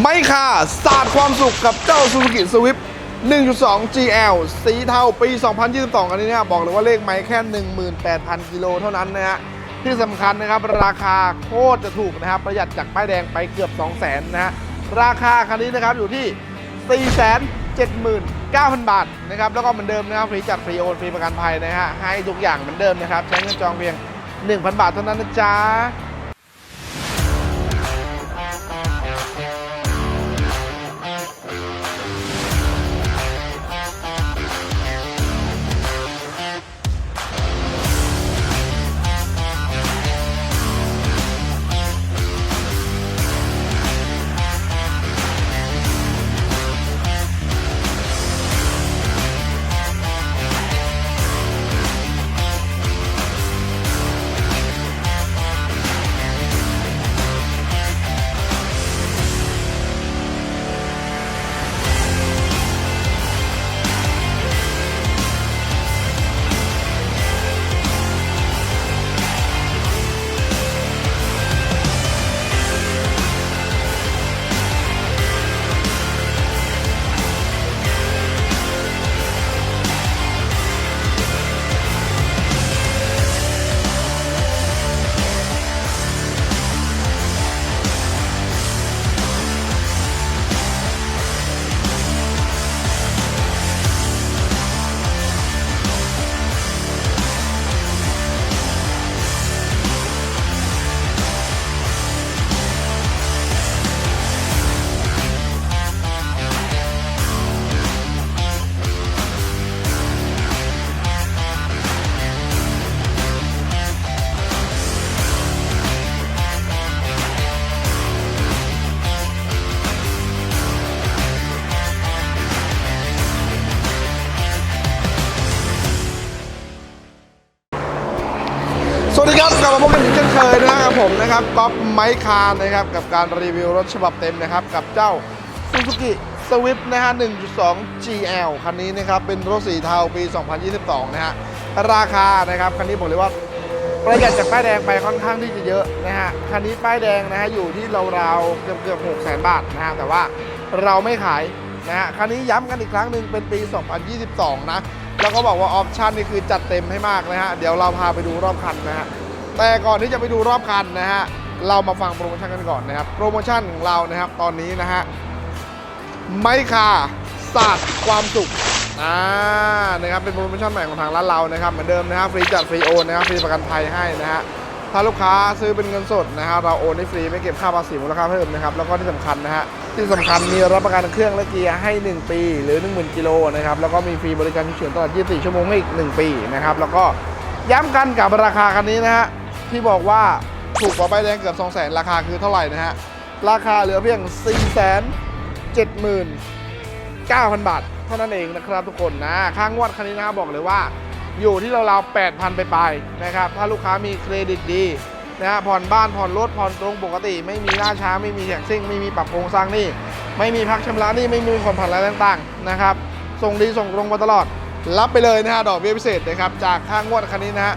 ไม่ค่ะศาสตร์ความสุขกับเจ้า Suzuki Swift 1.2 GL สีเทาปี 2022 อันนี้เนี่ยบอกเลยว่าเลขไม้แค่ 18,000 กิโลเท่านั้นนะฮะที่สำคัญนะครับ ราคาโคตรจะถูกนะครับ ประหยัดจากป้ายแดงไปเกือบ 200,000 นะฮะราคาคันนี้นะครับอยู่ที่ 479,000 บาทนะครับ แล้วก็เหมือนเดิมนะครับฟรีจัดฟรีโอนฟรีประกันภัยนะฮะให้ทุกอย่างเหมือนเดิมนะครับ ใช้เงินจองเพียง 1,000 บาทเท่านั้นนะจ๊ะ วัสดีครับกลับมาพบกันอีกเช่นเคยนะครับผมนะครับก๊อฟไมค์คาร์นะครับกับการรีวิวรถฉบับเต็มนะครับกับเจ้า Suzuki Swift นะฮะ 1.2 GL คันนี้นะครับเป็นรถสีเทาปี 2022 นะฮะราคานะครับคันนี้บอกเลยว่าประหยัดจากป้ายแดงไปค่อนข้างที่จะเยอะนะฮะคันนี้ป้ายแดงนะฮะอยู่ที่ราวๆเกือบเกือบ6 0 0 0 0 บาทนะฮะแต่ว่าเราไม่ขายนะฮะคันนี้ย้ำกันอีกครั้งหนึ่งเป็นปี 2022 นะ แล้วก็บอกว่าออปชันนี่คือจัดเต็มให้มากนะฮะ เดี๋ยวเราพาไปดูรอบคันนะฮะ แต่ก่อนที่จะไปดูรอบคันนะฮะ เรามาฟังโปรโมชั่นกันก่อนนะครับ โปรโมชั่นของเรานะครับตอนนี้นะฮะ ไม่ค่ะศาสตร์ความสุข อ่า นะครับ เป็นโปรโมชั่นใหม่ของทางร้านเรานะครับ เหมือนเดิมนะครับฟรีจัดฟรีโอนนะครับ ฟรีประกันภัยให้นะฮะ ถ้าลูกค้าซื้อเป็นเงินสดนะฮะ เราโอนให้ฟรีไม่เก็บค่าภาษีมูลค่าเพิ่มนะครับ แล้วก็ที่สำคัญนะฮะ ที่สำคัญมีรับประกันเครื่องและเกียร์ให้ 1 ปี หรือ 10,000 กิโลนะครับแล้วก็มีฟรีบริการฉุกเฉินตลอด 24 ชั่วโมงให้อีก 1 ปีนะครับแล้วก็ย้ำกันกับราคาคันนี้นะฮะที่บอกว่าถูกกว่าใบแดงเกือบ 200,000 ราคาคือเท่าไหร่นะฮะราคาเหลือเพียง 479,000 บาท เท่านั้นเองนะครับทุกคนนะค่างวดคันนี้นะบอกเลยว่า อยู่ที่เราวๆ8,000 ไปไปนะครับถ้าลูกค้ามีเครดิตดี นะฮะผ่อนบ้านผ่อนรถผ่อนตรงปกติ ไม่มีล่าช้าไม่มีแท็กซิ่งไม่มีปรับโครงสร้างนี่ไม่มีพักชำระนี่ไม่มีผ่อนผันอะไรต่างๆนะครับส่งดีส่งตรงมาตลอด รับไปเลยนะฮะดอกเบี้ยพิเศษนะครับจากค่างวดคันนี้นะฮะ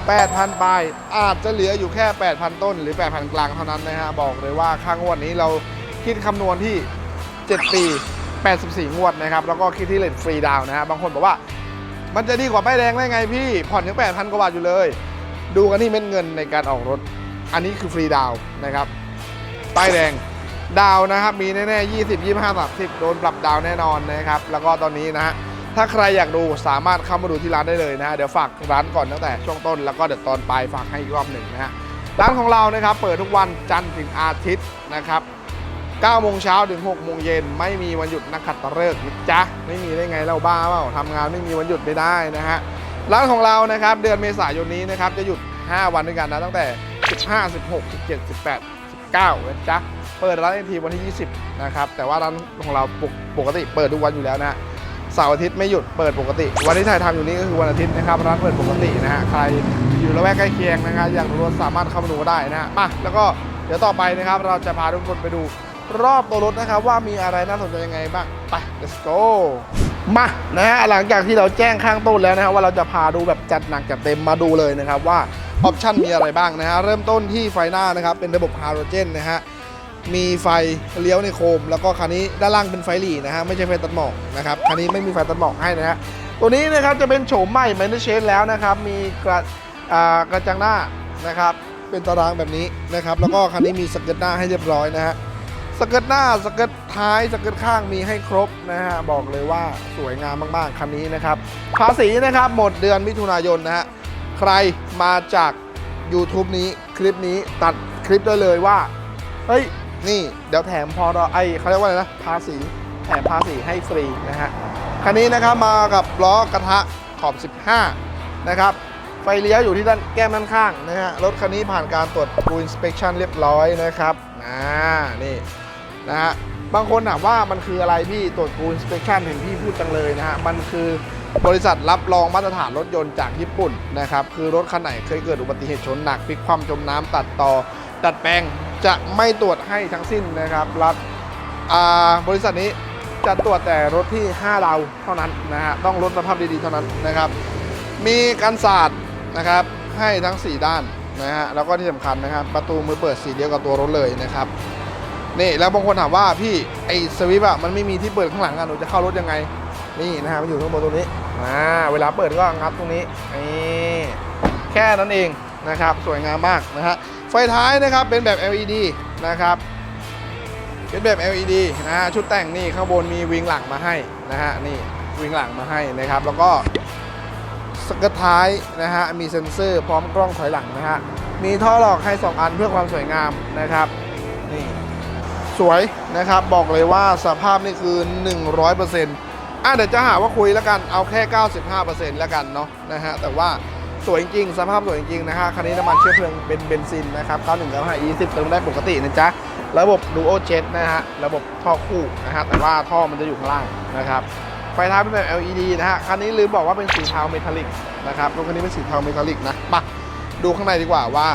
8,000ปลายอาจจะเหลืออยู่แค่ 8,000 ต้น หรือ 8,000 กลางเท่านั้นนะฮะบอกเลยว่าค่างวดนี้เราคิดคำนวณที่ 7 ปี 84 งวดนะครับแล้วก็คิดที่เลทฟรีดาวน์นะฮะบางคนบอกว่า มันจะดีกว่าป้ายแดงได้ไงพี่ผ่อนยัง8,000 กว่าบาทอยู่เลย ดูกันที่เม็ดเงินในการออกรถ อันนี้คือฟรีดาวนะครับป้ายแดงดาวนะครับ มีแน่ๆ20 25 30โดนปรับดาวแน่นอนนะครับ แล้วก็ตอนนี้นะฮะถ้าใครอยากดูสามารถเข้ามาดูที่ร้านได้เลยนะฮะเดี๋ยวฝากร้านก่อนตั้งแต่ช่วงต้นแล้วก็เดี๋ยวตอนปลายฝากให้อีกรอบหนึ่งนะฮะร้านของเรานะครับ เปิดทุกวันจันทร์ถึงอาทิตย์นะครับ9โมงเช้าถึง6โมงเย็นไม่มีวันหยุดนักขัตฤกษ์นะจ๊ะไม่มีได้ไงเราบ้าเปล่าทำงานไม่มีวันหยุดไม่ได้นะฮะ ร้านของเรานะครับ เดือนเมษายนนี้นะครับ จะหยุด 5 วันด้วยกันนะตั้งแต่ 15 16 17 18 19นะจ๊ะเปิดร้านทีวันที่ 20 นะครับ แต่ว่าร้านของเราปกปกติเปิดทุกวันอยู่แล้วนะเสาร์อาทิตย์ไม่หยุดเปิดปกติ วันที่ถ่ายทำอยู่นี้ก็คือวันอาทิตย์นะครับร้านเปิดปกตินะฮะใครอยู่ละแวกใกล้เคียงนะครับอยากรู้รถสามารถเข้ามาดูได้นะฮะมาแล้วก็เดี๋ยวต่อไปนะครับเราจะพาทุกคนไปดูรอบตัวรถนะครับว่ามีอะไรน่าสนใจยังไงบ้างไป let's go มานะฮะหลังจากที่เราแจ้งข้างต้นแล้วนะครับว่าเราจะพาดูแบบจัดหนักจัดเต็มมาดูเลยนะครับว่าออปชันมีอะไรบ้างนะฮะเริ่มต้นที่ไฟหน้านะครับเป็นระบบฮาโลเจนนะฮะมีไฟเลี้ยวในโคม แล้วก็คันนี้ด้านล่างเป็นไฟหลีนะฮะไม่ใช่ไฟตัดหมอกนะครับคันนี้ไม่มีไฟตัดหมอกให้นะฮะตัวนี้นะครับจะเป็นโฉมใหม่แมนเชนแล้วนะครับมีกระกระจังหน้านะครับเป็นตารางแบบนี้นะครับแล้วก็คันนี้มีสเกิร์ตหน้าให้เรียบร้อยนะฮะ สเกิร์ตหน้าสเกิร์ตท้ายสเกิร์ตข้างมีให้ครบนะฮะบอกเลยว่าสวยงามมากๆคันนี้นะครับ ภาษีนะครับหมดเดือนมิถุนายนนะฮะใครมาจาก YouTube นี้คลิปนี้ตัดคลิปได้เลยว่า เฮ้ย นี่เดี๋ยวแถมพอรอไอเขาเรียกว่าอะไรนะ ภาษีแถมภาษีให้ฟรีนะฮะคันนี้นะครับมากับล้อกระทะขอบ 15 นะครับไฟเลี้ยวอยู่ที่ด้านแก้มด้านข้างนะฮะรถคันนี้ผ่านการตรวจ Full Inspection เรียบร้อยนะครับอ่านี่ นะฮะบางคนถามว่ามันคืออะไรพี่ตรวจ Full Inspection เห็นพี่พูดจังเลยนะฮะมันคือบริษัทรับรองมาตรฐานรถยนต์จากญี่ปุ่นนะครับคือรถคันไหนเคยเกิดอุบัติเหตุชนหนักพลิกคว่ำจมน้ำตัดต่อดัดแปลงจะไม่ตรวจให้ทั้งสิ้นนะครับรับอ่าบริษัทนี้จะตรวจแต่รถที่5เราเท่านั้นนะฮะต้องรถสภาพดีๆเท่านั้นนะครับ มีกันศาสตร์นะครับให้ทั้ง 4 ด้านนะฮะแล้วก็ที่สำคัญนะครับ ประตูมือเปิดสีเดียวกับตัวรถเลยนะครับ นี่แล้วบางคนถามว่าพี่ไอสวิปอะมันไม่มีที่เปิดข้างหลังอะหนูจะเข้ารถยังไง นี่นะฮะมันอยู่ข้างบนตรงนี้อ่าเวลาเปิดก็งับตรงนี้นี่แค่นั้นเองนะครับสวยงามมากนะฮะไฟท้ายนะครับเป็นแบบ LED นะครับเป็นแบบ LED นะฮะชุดแต่งนี่ข้างบนมีวิงหลังมาให้นะฮะนี่วิงหลังมาให้นะครับ แล้วก็สกิร์ท้ายนะฮะมีเซ็นเซอร์พร้อมกล้องถอยหลังนะฮะมีท่อหลอกให้ 2 อันเพื่อความสวยงามนะครับ สวยนะครับ บอกเลยว่าสภาพนี่คือ 100%อะเดี๋ยวจะหาว่าคุยแล้วกันเอาแค่ 95%แล้วกันเนาะนะฮะแต่ว่าสวยจริงสภาพสวยจริงนะฮะคันนี้น้ำมันเชื้อเพลิงเป็นเบนซินนะครับ91 95 E10 เติมได้ปกตินะจ๊ะ ระบบ Duo Jet นะฮะ ระบบท่อคู่นะฮะ แต่ว่าท่อมันจะอยู่ข้างล่างนะครับ ไฟท้ายเป็นแบบ LED นะฮะ คันนี้ลืมบอกว่าเป็นสีเทาเมทัลลิกนะครับรถคันนี้เป็นสีเทาเมทัลลิกนะมาดูข้างในดีกว่าว่า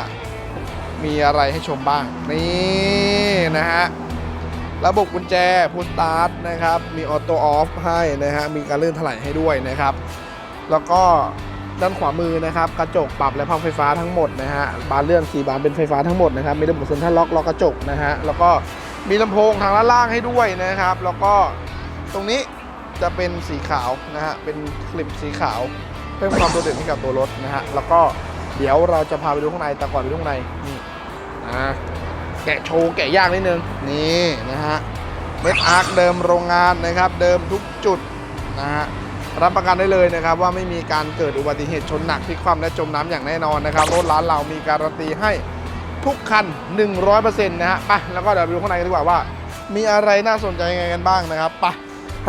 มีอะไรให้ชมบ้าง นี่นะฮะ ระบบกุญแจพุชสตาร์ทนะครับ มีออโต้ออฟให้นะฮะ มีการเลื่อนถลายให้ด้วยนะครับ แล้วก็ด้านขวามือนะครับ กระจกปรับและพังไฟฟ้าทั้งหมดนะฮะ บานเลื่อน4บานเป็นไฟฟ้าทั้งหมดนะครับ มีระบบเซ็นทรัลล็อกล็อกกระจกนะฮะ แล้วก็มีลำโพงทางด้านล่างให้ด้วยนะครับ แล้วก็ตรงนี้จะเป็นสีขาวนะฮะ เป็นคลิปสีขาว เพิ่มความโดดเด่นให้กับตัวรถนะฮะ แล้วก็เดี๋ยวเราจะพาไปดูข้างใน แต่ก่อนไปดูข้างในนี่อ่า แกะโชว์แกะยากนิดนึง นี่นะฮะเม็ดอาร์คเดิมโรงงานนะครับ เดิมทุกจุดนะฮะรับประกันได้เลยนะครับ ว่าไม่มีการเกิดอุบัติเหตุชนหนักพลิกคว่ำและจมน้ำอย่างแน่นอนนะครับรถร้านเรามีการันตีให้ทุกคัน 100%นะฮะไปแล้วก็เดี๋ยวไปดูข้างในกันดีกว่าว่า มีอะไรน่าสนใจยังไงกันบ้างนะครับไป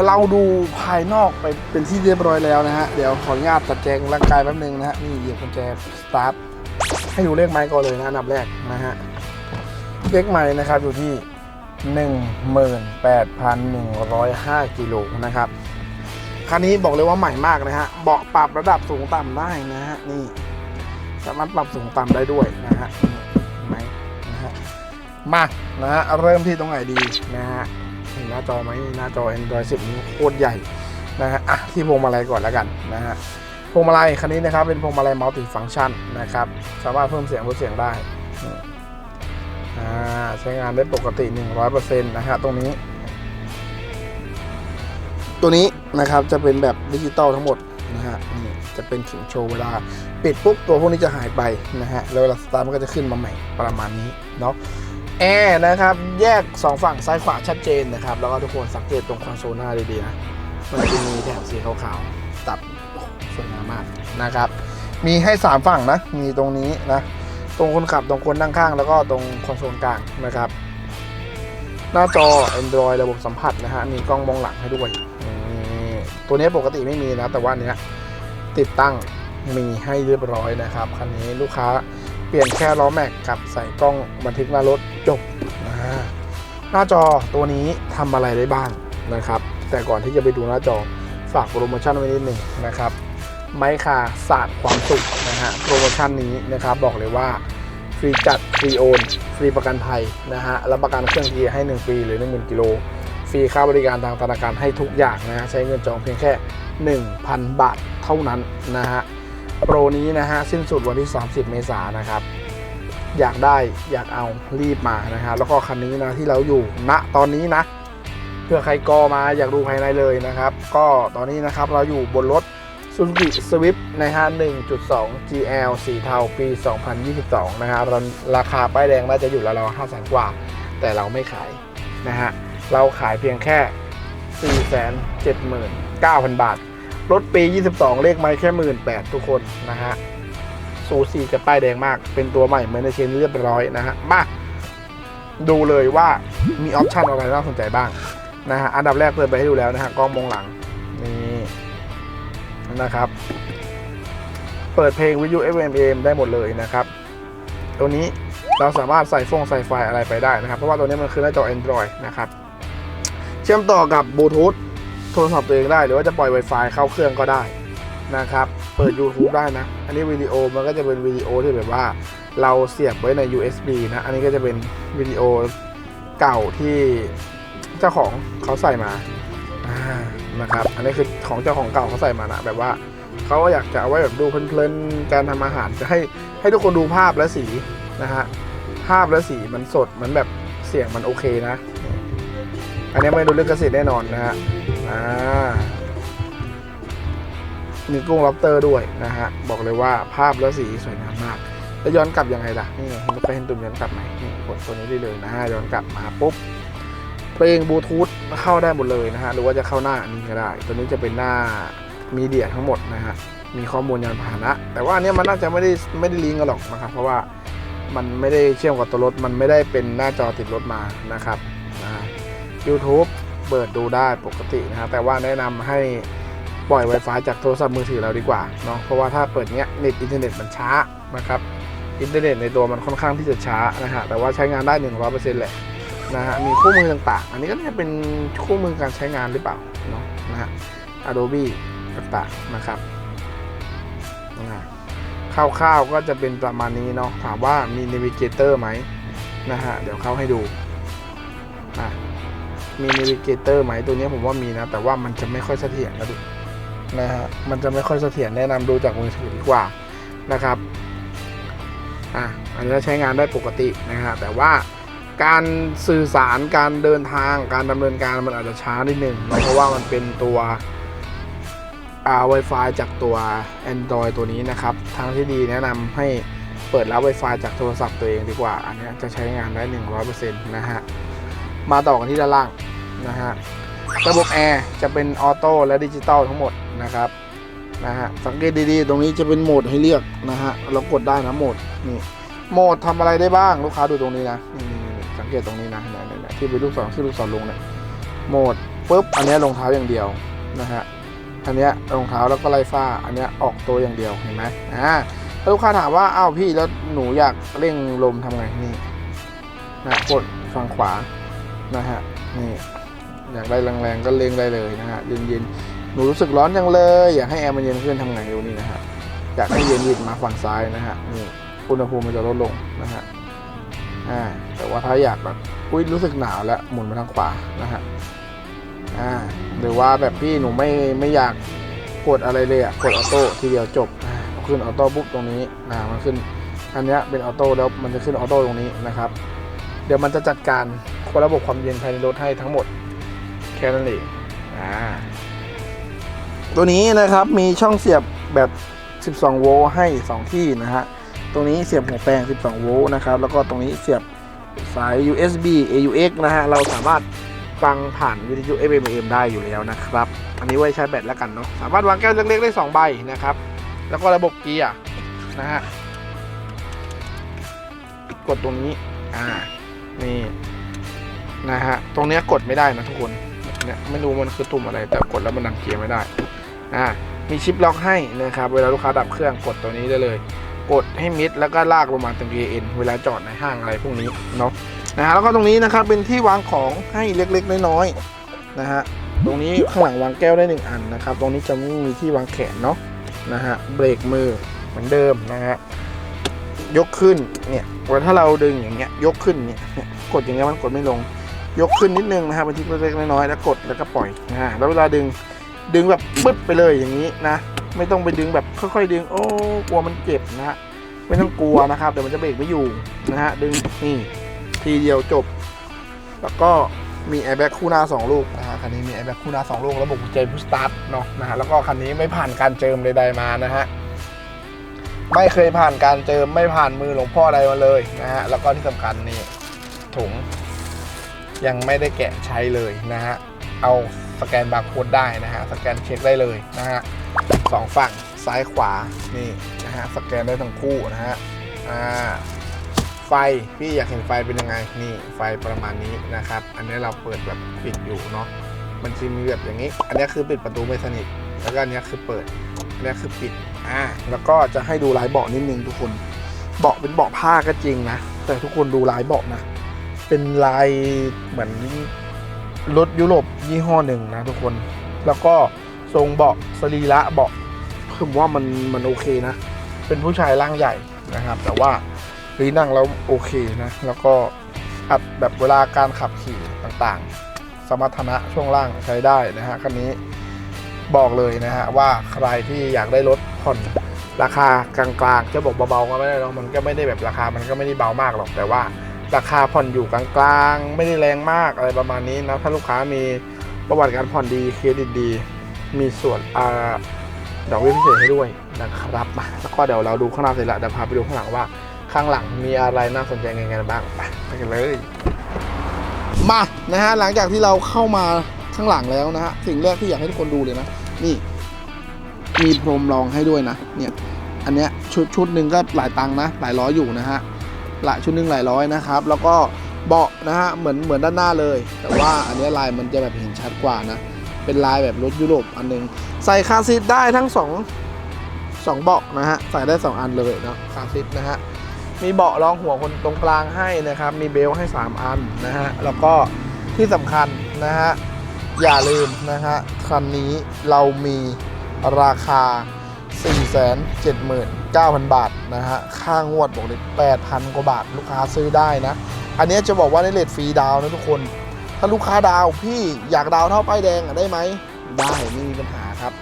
เราดูภายนอกไปเป็นที่เรียบร้อยแล้วนะฮะเดี๋ยวขออนุญาตจัดแจงร่างกายแป๊บนึงนะฮะนี่เหยียบกุญแจสตาร์ทให้ดูเลขไม้ก่อนเลยนะอันดับแรกนะฮะ เลขไม้นะครับอยู่ที่ 18,105กิโลนะครับคันนี้บอกเลยว่าใหม่มากนะฮะเบาะปรับระดับสูงต่ำได้นะฮะนี่สามารถปรับสูงต่ำได้ด้วยนะฮะเห็นไหมนะฮะมานะฮะเริ่มที่ตรงไหนดีนะฮะเห็นหน้าจอไหมหน้าจอ Android 10นิ้วโคตรใหญ่นะฮะอะที่พวงมาลัยก่อนแล้วกันนะฮะพวงมาลัยคันนี้นะครับเป็นพวงมาลัยมัลติฟัง c t ชันนะครับ สามารถเพิ่มเสียงลดเสียงได้ ใช้งานได้ปกติ 100%นะฮะตรงนี้ ตัวนี้นะครับจะเป็นแบบดิจิตอลทั้งหมดนะฮะนี่จะเป็นเข็มโชว์เวลา ปิดปุ๊บตัวพวกนี้จะหายไปนะฮะแล้วเวลาสตาร์ทมันก็จะขึ้นมาใหม่ประมาณนี้เนาะแอร์นะครับ แยก 2 ฝั่งซ้ายขวาชัดเจนนะครับ แล้วก็ทุกคนสังเกตตรงคอนโซลหน้าดีๆนะมันจะมีแถบสีขาวๆตัดสวยงามมากนะครับ มีให้ 3 ฝั่งนะ มีตรงนี้นะ ตรงคนขับตรงคนนั่งข้าง แล้วก็ตรงคอนโซลกลางนะครับ หน้าจอ Android ระบบสัมผัสนะฮะมีกล้องมองหลังให้ด้วยตัวนี้ปกติไม่มีนะแต่ว่าเนี้ยติดตั้งมีให้เรียบร้อยนะครับคันนี้ลูกค้าเปลี่ยนแค่ล้อแม็กกับใส่กล้องบันทึกหน้ารถจบนะหน้าจอตัวนี้ทำอะไรได้บ้างนะครับ แต่ก่อนที่จะไปดูหน้าจอฝากโปรโมชั่นไว้นิดหนึ่งนะครับ ไม้คาศาสตร์ความสุขนะฮะโปรโมชั่นนี้นะครับบอกเลยว่าฟรีจัดฟรีโอนฟรีประกันภัยนะฮะรับประกันเครื่องเกียร์ให้ 1 ปีหรือ 10,000กิโลฟรีค่าบริการทางธนาคารให้ทุกอย่างนะฮะใช้เงินจองเพียงแค่ 1,000 บาทเท่านั้นนะฮะโปรนี้นะฮะสิ้นสุดวันที่ 30 เมษายนนะครับอยากได้อยากเอารีบมานะฮะแล้วก็คันนี้นะที่เราอยู่ณตอนนี้นะเพื่อใครกอมาอยากดูภายในเลยนะครับ ก็ตอนนี้นะครับเราอยู่บนรถ Suzuki Swift นะฮะ 1.2 GL สีเทาปี 2022 นะฮะเรราคาป้ายแดงน่าจะอยู่แล้วเรา5แสนกว่า แต่เราไม่ขายนะฮะ เราขายเพียงแค่ 479,000 บาท รถปี 22 เลขไม่แค่ 18,000 ทุกคนนะฮะ สูสีกับป้ายแดงมาก เป็นตัวใหม่เหมือนในเชนเรียบร้อยนะฮะ มาดูเลยว่ามีออปชันอะไรน่าสนใจบ้างนะฮะ อันดับแรกเปิดไปให้ดูแล้วนะฮะ กล้องมองหลัง นะครับ เปิดเพลงวิทยุ FM AM ได้หมดเลยนะครับ ตัวนี้เราสามารถใส่ฟงใส่ไฟอะไรไปได้นะครับ เพราะว่าตัวนี้มันคือหน้าจอ Android นะครับ เชื่อมต่อกับบลูทูธโทรศัพท์ตัวเองได้ หรือว่าจะปล่อย Wi-Fi เข้าเครื่องก็ได้นะครับ เปิด YouTube ได้นะ อันนี้วิดีโอมันก็จะเป็นวิดีโอที่แบบว่าเราเสียบไว้ใน USB นะ อันนี้ก็จะเป็นวิดีโอเก่าที่เจ้าของเขาใส่มา นะครับ อันนี้คือของเจ้าของเก่าเขาใส่มานะแบบว่าเขาอยากจะเอาไว้แบบดูเพลินๆ การทำอาหารจะให้ให้ทุกคนดูภาพและสีนะฮะ ภาพและสีมันสดมันแบบเสียงมันโอเคนะ อันนี้ไม่ดูเรื่องเกษตรแน่นอนนะฮะ อ่า มีกุ้งล็อบสเตอร์ด้วยนะฮะ บอกเลยว่าภาพและสีสวยงามมากแล้วย้อนกลับยังไงล่ะ นี่เห็นไปเห็นตุ่มย้อนกลับไหมนี่กดตัวนี้ได้เลยนะฮะย้อนกลับมาปุ๊บ เพลงบลูทูธเข้าได้หมดเลยนะฮะหรือว่าจะเข้าหน้านี้ก็ได้ ตัวนี้จะเป็นหน้ามีเดียทั้งหมดนะฮะมีข้อมูลยานพาหนะ แต่ว่าอันนี้มันน่าจะไม่ได้ไม่ได้ลิงก์กันหรอกนะครับ เพราะว่ามันไม่ได้เชื่อมกับตัวรถ มันไม่ได้เป็นหน้าจอติดรถมานะครับนะ YouTube เปิดดูได้ปกตินะฮะแต่ว่าแนะนำให้ปล่อย Wi-Fi จากโทรศัพท์มือถือเราดีกว่าเนาะเพราะว่าถ้าเปิดเนี้ยเน็ตอินเทอร์เน็ตมันช้านะครับอินเทอร์เน็ตในตัวมันค่อนข้างที่จะช้านะฮะแต่ว่าใช้งานได้ 100%แหละ นะฮะมีคู่มือต่างๆ อันนี้ก็น่าจะเป็นคู่มือการใช้งานหรือเปล่าเนาะนะฮะ Adobe ต่างๆนะครับนะคร่าวๆก็จะเป็นประมาณนี้เนาะถามว่ามี Navigator ไหมนะฮะ เดี๋ยวเข้าให้ดูอะมี Navigator ไหมตัวนี้ผมว่ามีนะ แต่ว่ามันจะไม่ค่อยเสถียรนะดินะฮะมันจะไม่ค่อยเสถียรแนะนำดูจากมือถือดีกว่านะครับอะอันนี้ใช้งานได้ปกตินะฮะแต่ว่า การสื่อสารการเดินทางการดำเนินการมันอาจจะช้านิดนึงเพราะว่ามันเป็นตัวอ่า Wi-Fi จากตัว Android ตัวนี้นะครับทางที่ดีแนะนำให้เปิดรับ Wi-Fi จากโทรศัพท์ตัวเองดีกว่า อันนี้จะใช้งานได้ 100%นะฮะ มาต่อกันที่ด้านล่างนะฮะ ระบบแอร์จะเป็นออโต้และดิจิตอลทั้งหมดนะครับนะฮะ สังเกตดีๆ ตรงนี้จะเป็นโหมดให้เลือกนะฮะ เรากดได้นะโหมดนี่ โหมดทำอะไรได้บ้างลูกค้าดูตรงนี้นะนี่ สังเกตตรงนี้นะนี่ยเนี่ยเนี่ยที่เป็นลูกศรที่ลูกศรลงเนี่ยโหมดปุ๊บอันนี้รองเท้าอย่างเดียวนะฮะอันนี้รองเท้าแล้วก็ไล่ฟ้า อันนี้ออกตัวอย่างเดียวเห็นไหมอ่าถ้าลูกค้าถามว่าอ้าวพี่แล้วหนูอยากเร่งลมทำไงนี่นะกดฝั่งขวานะฮะนี่อยากได้แรงๆก็เร่งได้เลยนะฮะเย็นๆหนูรู้สึกร้อนจังเลย อยากให้แอร์มันเย็นขึ้นทำไงดูนี่นะฮะอยากให้เย็นหยิบมาฝั่งซ้ายนะฮะนี่อุณหภูมิมันจะลดลงนะฮะ อ่าแต่ว่าถ้าอยากแบบอุ้ยรู้สึกหนาวแล้วหมุนไปทางขวานะฮะอ่าหรือว่าแบบพี่หนูไม่ไม่อยากกดอะไรเลยอะกดออโต้ทีเดียวจบขึ้นออโต้ปุ๊บตรงนี้อ่ามันขึ้นอันนี้เป็นออโต้แล้วมันจะขึ้นออโต้ตรงนี้นะครับ เดี๋ยวมันจะจัดการระบบความเย็นภายในรถให้ทั้งหมดแค่นั้นเองอ่าตัวนี้นะครับมีช่องเสียบแบบ 12 โวลต์ให้ 2 ที่นะฮะ ตรงนี้เสียบหัวแปลง 12 โวลต์นะครับ แล้วก็ตรงนี้เสียบสาย USB AUX นะฮะ เราสามารถฟังผ่านวิทยุ FM AM ได้อยู่แล้วนะครับ อันนี้ไว้ใช้แบตแล้วกันเนาะ สามารถวางแก้วเล็กๆได้ 2 ใบนะครับ แล้วก็ระบบเกียร์นะฮะ กดตรงนี้ อ่า นี่ นะฮะ ตรงเนี้ยกดไม่ได้นะทุกคน เนี่ย ไม่รู้มันคือตุ่มอะไร แต่กดแล้วมันดังเกียร์ไม่ได้ อ่า มีชิปล็อกให้นะครับ เวลาลูกค้าดับเครื่องกดตัวนี้ได้เลย กดให้มิดแล้วก็ลากลงมาตรง VN เวลาจอดในห้างอะไรพวกนี้เนาะนะฮะแล้วก็ตรงนี้นะครับเป็นที่วางของให้เล็กๆน้อยๆนะฮะตรงนี้ข้างหลังวางแก้วได้หนึ่งอันนะครับ ตรงนี้จะไม่มีที่วางแขนเนาะนะฮะเบรกมือเหมือนเดิมนะฮะยกขึ้นเนี่ยเวลาถ้าเราดึงอย่างเงี้ยยกขึ้นเนี่ยเนี่ยกดอย่างเงี้ยมันกดไม่ลง ยกขึ้นนิดนึงนะครับเป็นที่เล็กๆน้อยๆแล้วกดแล้วก็ปล่อยนะฮะแล้วเวลาดึงดึงแบบปึ๊บไปเลยอย่างนี้นะ ไม่ต้องไปดึงแบบค่อยๆดึง โอ้กลัวมันเจ็บนะฮะไม่ต้องกลัวนะครับเดี๋ยวมันจะเบรกไม่อยู่นะฮะดึงนี่ทีเดียวจบ แล้วก็มีแอร์แบ็กคู่หน้า 2 ลูกนะฮะคันนี้มีแอร์แบ็กคู่หน้า 2 ลูกระบบกุญแจพุชสตาร์ทเนาะนะฮะแล้วก็คันนี้ไม่ผ่านการเจิมใดๆมานะฮะไม่เคยผ่านการเจิมไม่ผ่านมือหลวงพ่อใดมาเลยนะฮะแล้วก็ที่สำคัญนี่ถุงยังไม่ได้แกะใช้เลยนะฮะเอาสแกนบาร์โค้ดได้นะฮะสแกนเช็คได้เลยนะฮะ สองฝั่งซ้ายขวานี่นะฮะสแกนได้ทั้งคู่นะฮะอ่าไฟพี่อยากเห็นไฟเป็นยังไงนี่ไฟประมาณนี้นะครับ อันนี้เราเปิดแบบปิดอยู่เนาะมันจะมีแบบอย่างนี้ อันนี้คือปิดประตูไม่สนิทแล้วก็อันนี้คือเปิดอันนี้คือปิดอ่าแล้วก็จะให้ดูลายเบาะนิดนึงทุกคนเบาะเป็นเบาะผ้าก็จริงนะแต่ทุกคนดูลายเบาะนะ เป็นลายเหมือนรถยุโรปยี่ห้อหนึ่งนะทุกคน แล้วก็ ทรงเบาะสรีระเบาะผมว่ามันมันโอเคนะ เป็นผู้ชายร่างใหญ่นะครับ แต่ว่าเฮ้ยนั่งแล้วโอเคนะ แล้วก็อัดแบบเวลาการขับขี่ต่างๆ สมรรถนะช่วงล่างใช้ได้นะฮะคันนี้บอกเลยนะฮะว่าใครที่อยากได้รถผ่อนราคากลางๆ จะบอกเบาๆก็ไม่ได้หรอกมันก็ไม่ได้แบบราคา มันก็ไม่ได้เบามากหรอก แต่ว่าราคาผ่อนอยู่กลางๆ ไม่ได้แรงมากอะไรประมาณนี้นะ ถ้าลูกค้ามีประวัติการผ่อนดี เครดิตดี มีส่วนอ่าดอกเบี้ยพิเศษให้ด้วยนะครับมาแล้วก็เดี๋ยวเราดูข้างหน้าเสร็จแล้วเดี๋ยวพาไปดูข้างหลังว่า ข้างหลังมีอะไรน่าสนใจยังไงบ้างไปไปกันเลย มานะฮะหลังจากที่เราเข้ามาข้างหลังแล้วนะฮะสิ่งแรกที่อยากให้ทุกคนดูเลยนะนี่มีพรมรองให้ด้วยนะเนี่ยอันเนี้ยชุดชุดหนึ่งก็หลายตังค์นะหลายร้อยอยู่นะฮะหลายชุดหนึ่งหลายร้อยนะครับ แล้วก็เบาะนะฮะเหมือนเหมือนด้านหน้าเลย แต่ว่าอันเนี้ยลายมันจะแบบเห็นชัดกว่านะ เป็นลายแบบรถยุโรปอันหนึง ใส่คาร์ซีทได้ทั้งสองสองเบาะนะฮะ ใส่ได้สองอันเลยเนาะคาร์ซีทนะฮะ มีเบาะรองหัวคนตรงกลางให้นะครับ มีเบลให้ 3 อันนะฮะ แล้วก็ที่สำคัญนะฮะ อย่าลืมนะฮะ คันนี้เรามีราคา 479,000 บาทนะฮะ ค่างวดบอกเลย8,000 กว่าบาทลูกค้าซื้อได้นะ อันนี้จะบอกว่าในเลทฟรีดาวน์นะทุกคน ถ้าลูกค้าดาวพี่อยากดาวเท่าป้ายแดงอะได้ไหมได้ไม่มีปัญหาครับ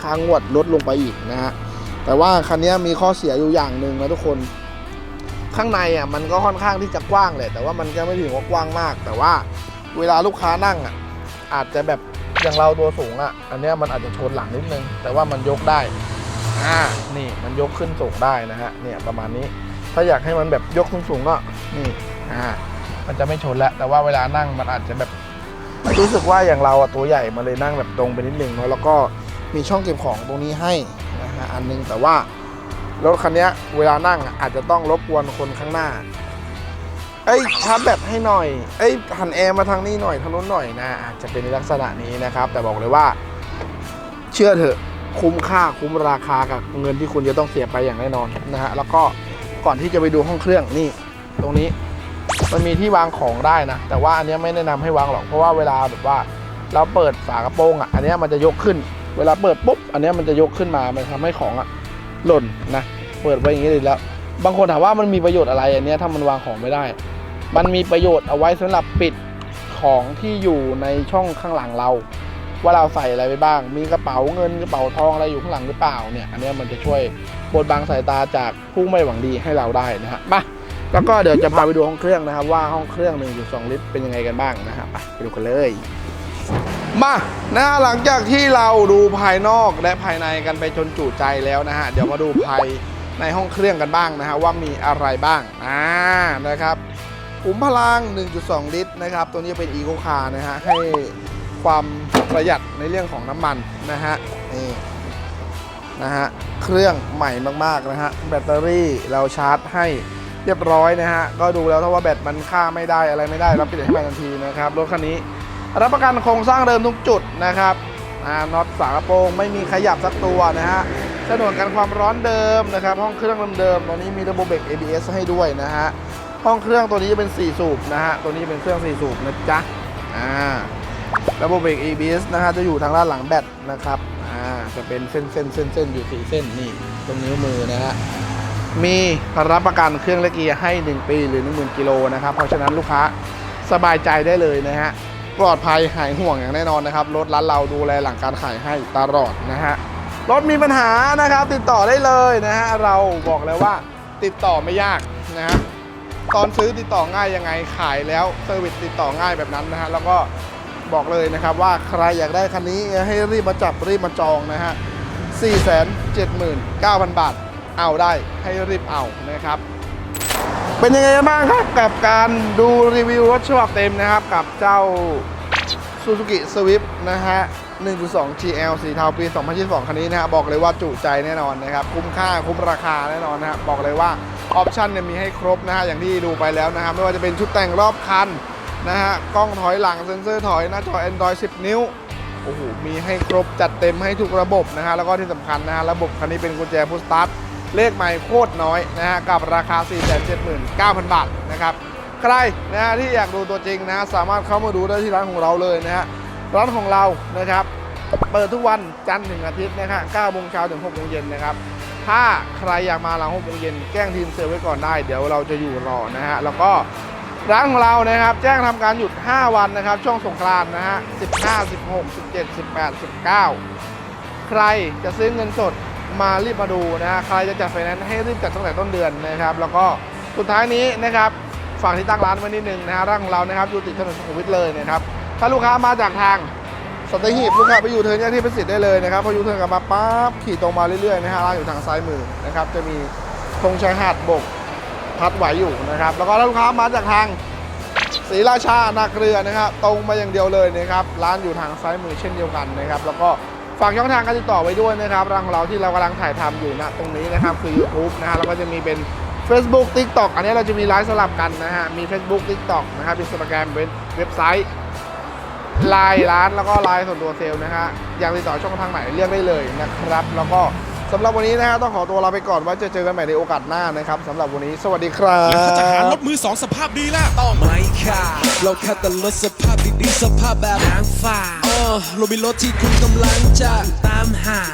ค่างวดลดลงไปอีกนะฮะแต่ว่าคันนี้มีข้อเสียอยู่อย่างหนึ่งนะทุกคนข้างในอะมันก็ค่อนข้างที่จะกว้างแหละแต่ว่ามันก็ไม่ถึงว่ากว้างมาก แต่ว่าเวลาลูกค้านั่งอะอาจจะแบบอย่างเราตัวสูงอะ อันนี้มันอาจจะชนหลังนิดนึง แต่ว่ามันยกได้อ่านี่มันยกขึ้นสูงได้นะฮะเนี่ยประมาณนี้ ถ้าอยากให้มันแบบยกสูงก็นี่อ่า มันจะไม่ชนแล้ว แต่ว่าเวลานั่งมันอาจจะแบบ รู้สึกว่าอย่างเราอะตัวใหญ่มาเลยนั่งแบบตรงไปนิดนึงเนาะแล้วก็มีช่องเก็บของตรงนี้ให้นะฮะอันนึงแต่ว่ารถคันเนี้ยเวลานั่งอะอาจจะต้องรบกวนคนข้างหน้า เอ้ยชาร์จแบตให้หน่อย เอ้ยหันแอร์มาทางนี้หน่อยทางนู้นหน่อยนะอาจจะเป็นในลักษณะนี้นะครับ แต่บอกเลยว่า เชื่อเถอะคุ้มค่าคุ้มราคากับเงินที่คุณจะต้องเสียไปอย่างแน่นอนนะฮะแล้วก็ก่อนที่จะไปดูห้องเครื่องนี่ ตรงนี้ มันมีที่วางของได้นะ แต่ว่าอันนี้ไม่แนะนำให้วางหรอก เพราะว่าเวลาแบบว่าเราเปิดฝากระโปรงอะ อันนี้มันจะยกขึ้น เวลาเปิดปุ๊บ อันนี้มันจะยกขึ้นมา มันทำให้ของอะหล่นนะ เปิดไว้อย่างนี้เลยแล้ว บางคนถามว่ามันมีประโยชน์อะไรอันนี้ถ้ามันวางของไม่ได้ มันมีประโยชน์เอาไว้สำหรับปิดของที่อยู่ในช่องข้างหลังเรา ว่าเราใส่อะไรไปบ้าง มีกระเป๋าเงินกระเป๋าทองอะไรอยู่ข้างหลังหรือเปล่าเนี่ย อันนี้มันจะช่วยบดบังสายตาจากผู้ไม่หวังดีให้เราได้นะฮะ มา แล้วก็เดี๋ยวจะพาไปดูห้องเครื่องนะครับ ว่าห้องเครื่อง 1.2 ลิตรเป็นยังไงกันบ้างนะฮะไปไปดูกันเลยมานะฮะหลังจากที่เราดูภายนอกและภายในกันไปจนจุใจแล้วนะฮะเดี๋ยวมาดูภายในห้องเครื่องกันบ้างนะฮะว่ามีอะไรบ้างอ่านะครับขุมพลัง 1.2 ลิตรนะครับ ตัวนี้เป็นอีโคคาร์นะฮะให้ความประหยัดในเรื่องของน้ำมันนะฮะนี่นะฮะเครื่องใหม่มากๆนะฮะแบตเตอรี่เราชาร์จให้ เรียบร้อยนะฮะ ก็ดูแล้วถ้าว่าแบตมันค่าไม่ได้อะไรไม่ได้รับเปลี่ยนให้ใหม่ทันทีนะครับ รถคันนี้ รับประกันโครงสร้างเดิมทุกจุดนะครับน็อตฝากระโปรงไม่มีขยับสักตัวนะฮะฉนวนกันความร้อนเดิมนะครับ ห้องเครื่องเดิมๆตอนนี้มีระบบเบรก ABS ให้ด้วยนะฮะ ห้องเครื่องตัวนี้จะเป็น 4 สูบนะฮะ ตัวนี้เป็นเครื่อง 4 สูบนะจ๊ะ อ่า ระบบเบรก ABS นะฮะจะอยู่ทางด้านหลังแบตนะครับ อ่า จะเป็นเส้นเส้นเส้นเส้นอยู่สี่เส้นนี่ ตรงนิ้วมือนะฮะ มีรับประกันเครื่องและเกียร์ให้ 1 ปีหรือ 10,000กิโลนะครับ เพราะฉะนั้นลูกค้าสบายใจได้เลยนะฮะ ปลอดภัยหายห่วงอย่างแน่นอนนะครับ รถร้านเราดูแลหลังการขายให้ตลอดนะฮะ รถมีปัญหานะครับ ติดต่อได้เลยนะฮะ เราบอกเลยว่าติดต่อไม่ยากนะฮะ ตอนซื้อติดต่อง่ายยังไงขายแล้วเซอร์วิสติดต่อง่ายแบบนั้นนะฮะ แล้วก็บอกเลยนะครับว่าใครอยากได้คันนี้ให้รีบมาจับรีบมาจองนะฮะ479,000 บาท เอาได้ให้รีบเอานะครับ เป็นยังไงกันบ้างครับกับการดูรีวิวรถฉบับเต็มนะครับ กับเจ้า Suzuki Swift นะฮะ 1.2 GL สีเทาปี 2022 คันนี้นะฮะ บอกเลยว่าจุใจแน่นอนนะครับ คุ้มค่าคุ้มราคาแน่นอนนะฮะ บอกเลยว่าออปชันเนี่ยมีให้ครบนะฮะ อย่างที่ดูไปแล้วนะครับไม่ว่าจะเป็นชุดแต่งรอบคันนะฮะ กล้องถอยหลังเซ็นเซอร์ถอยหน้าจอ Android 10 นิ้ว โอ้โห มีให้ครบจัดเต็มให้ทุกระบบนะฮะ แล้วก็ที่สำคัญนะฮะ ระบบคันนี้เป็นกุญแจพุชสตาร์ท เลขใหม่โคตรน้อยนะฮะกับราคา 479,000 บาทนะครับ ใครนะฮะที่อยากดูตัวจริงนะสามารถเข้ามาดูได้ที่ร้านของเราเลยนะฮะร้านของเรานะครับ เปิดทุกวันจันทร์ถึงอาทิตย์นะครับ9โมงเช้าถึง6โมงเย็นนะครับ ถ้าใครอยากมาหลัง6โมงเย็นแจ้งทีมเซลล์ไว้ก่อนได้ เดี๋ยวเราจะอยู่รอนะฮะแล้วก็ร้านของเรานะครับ แจ้งทำการหยุด 5 วันนะครับ ช่วงสงกรานต์นะฮะ15 16 17 18 19 ใครจะซื้อเงินสด มารีบมาดูนะใครจะจัดไฟแนนซ์ให้รีบจัดตั้งแต่ต้นเดือนนะครับ แล้วก็สุดท้ายนี้นะครับฝากที่ตั้งร้านไว้นิดนึงนะฮะร้านของเรานะครับอยู่ติดถนนสุขุมวิทเลยนะครับถ้าลูกค้ามาจากทางสัตหีบลูกค้าไปอยู่เทิร์นแยกที่ประสิทธิ์ได้เลยนะครับพออยู่เทิร์นกลับมาปั๊บขี่ตรงมาเรื่อยๆนะฮะร้านอยู่ทางซ้ายมือนะครับจะมีธงชายหาดบกพัดไหวอยู่นะครับ แล้วก็ถ้าลูกค้ามาจากทางศรีราชานาเกลือนะครับตรงมาอย่างเดียวเลยนะครับร้านอยู่ทางซ้ายมือเช่นเดียวกันนะครับ แล้วก็ ฝากช่องทางการติดต่อไว้ด้วยนะครับร้านของเราที่เรากำลังถ่ายทำอยู่ณตรงนี้นะครับคือ YouTube นะฮะแล้วก็จะมีเป็น Facebook TikTok อันนี้เราจะมีไลฟ์สลับกันนะฮะมี Facebook TikTok นะครับอินสตาแกรมเว็บไซต์ไลน์ร้านแล้วก็ไลน์ส่วนตัวเซลล์นะฮะอยากติดต่อช่องทางไหนเรียกได้เลยนะครับ แล้วก็สำหรับวันนี้นะฮะต้องขอตัวลาไปก่อนไว้จะเจอกันใหม่ในโอกาสหน้านะครับสำหรับวันนี้สวัสดีครัแล้วถ้าจะหารถบมือสองสภาพดีล่ะ ต้องไม่ค่ะ เราแค่แต่รถสภาพ ดีๆสภาพแบบนางฟ้าเออเรามีรถที่คุณกำลังจะตามหา